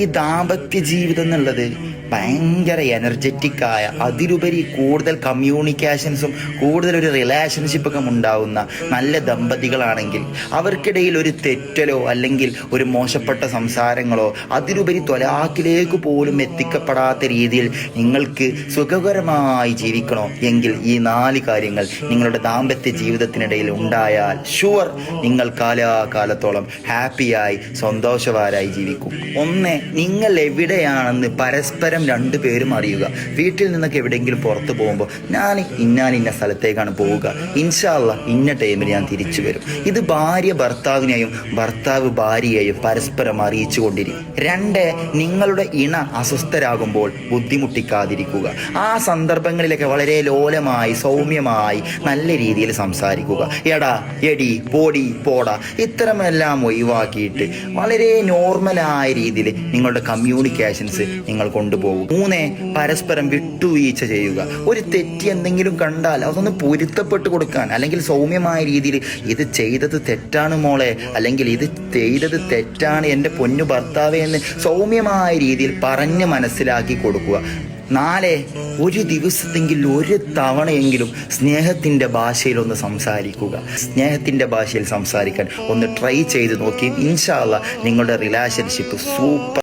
ഈ ദാമ്പത്യ ജീവിതം എന്നുള്ളത് ഭയങ്കര എനർജറ്റിക് ആയ അതിലുപരി കൂടുതൽ കമ്മ്യൂണിക്കേഷൻസും കൂടുതൽ ഒരു റിലേഷൻഷിപ്പൊക്കെ ഉണ്ടാവുന്ന നല്ല ദമ്പതികളാണെങ്കിൽ അവർക്കിടയിൽ ഒരു തെറ്റലോ അല്ലെങ്കിൽ ഒരു മോശപ്പെട്ട സംസാരങ്ങളോ അതിലുപരി തൊലാക്കിലേക്ക് പോലും എത്തിക്കപ്പെടാത്ത രീതിയിൽ നിങ്ങൾക്ക് സുഖകരമായി ജീവിക്കണോ? എങ്കിൽ ഈ നാല് കാര്യങ്ങൾ നിങ്ങളുടെ ദാമ്പത്യ ജീവിതത്തിനിടയിൽ ഉണ്ടായാൽ ഷുവർ നിങ്ങൾ കാലാകാലത്തോളം ഹാപ്പിയായി സന്തോഷവാരായി ജീവിക്കും. ഒന്ന് നിങ്ങൾ എവിടെയാണെന്ന് പരസ്പരം രണ്ടുപേരും അറിയുക. വീട്ടിൽ നിന്നൊക്കെ എവിടെയെങ്കിലും പുറത്തു പോകുമ്പോൾ ഞാൻ ഇന്നാൻ ഇന്ന സ്ഥലത്തേക്കാണ് പോവുക. ഇൻഷാല്ല ഇന്ന ടൈമിൽ ഞാൻ തിരിച്ചു വരും. ഇത് ഭാര്യ ഭർത്താവിനെയും ഭർത്താവ് ഭാര്യയെയും പരസ്പരം അറിയിച്ചു കൊണ്ടിരിക്കും. രണ്ട് നിങ്ങളുടെ ഇണ അസ്വസ്ഥരാകുമ്പോൾ ബുദ്ധിമുട്ടിക്കാതിരിക്കുക. ആ സന്ദർഭങ്ങളിലൊക്കെ വളരെ ലോലമായി സൗമ്യമായി നല്ല രീതിയിൽ സംസാരിക്കുക. എടാ എടി പോടി പോടാ. ഇത്തരമെല്ലാം ഒഴിവാക്കിയിട്ട് വളരെ നോർമലായ രീതിയിൽ നിങ്ങളുടെ കമ്മ്യൂണിക്കേഷൻസ് നിങ്ങൾ കൊണ്ടുപോകും. മൂന്ന് പരസ്പരം വിട്ടുവീഴ്ച ചെയ്യുക. ഒരു തെറ്റി എന്തെങ്കിലും കണ്ടാൽ അതൊന്ന് പൊരുത്തപ്പെട്ട് കൊടുക്കാൻ അല്ലെങ്കിൽ സൗമ്യമായ രീതിയിൽ ഇത് ചെയ്തത് തെറ്റാണ് മോളെ അല്ലെങ്കിൽ ഇത് ചെയ്തത് തെറ്റാണ് എന്റെ പൊന്നു ഭർത്താവേ എന്ന് സൗമ്യമായ രീതിയിൽ പറഞ്ഞ് മനസ്സിലാക്കി കൊടുക്കുക. നാല് ഒരു ദിവസത്തെങ്കിൽ ഒരു തവണയെങ്കിലും സ്നേഹത്തിന്റെ ഭാഷയിൽ ഒന്ന് സംസാരിക്കുക. സ്നേഹത്തിന്റെ ഭാഷയിൽ സംസാരിക്കാൻ ഒന്ന് ട്രൈ ചെയ്ത് നോക്കി. ഇൻഷാല്ല നിങ്ങളുടെ റിലേഷൻഷിപ്പ് സൂപ്പർ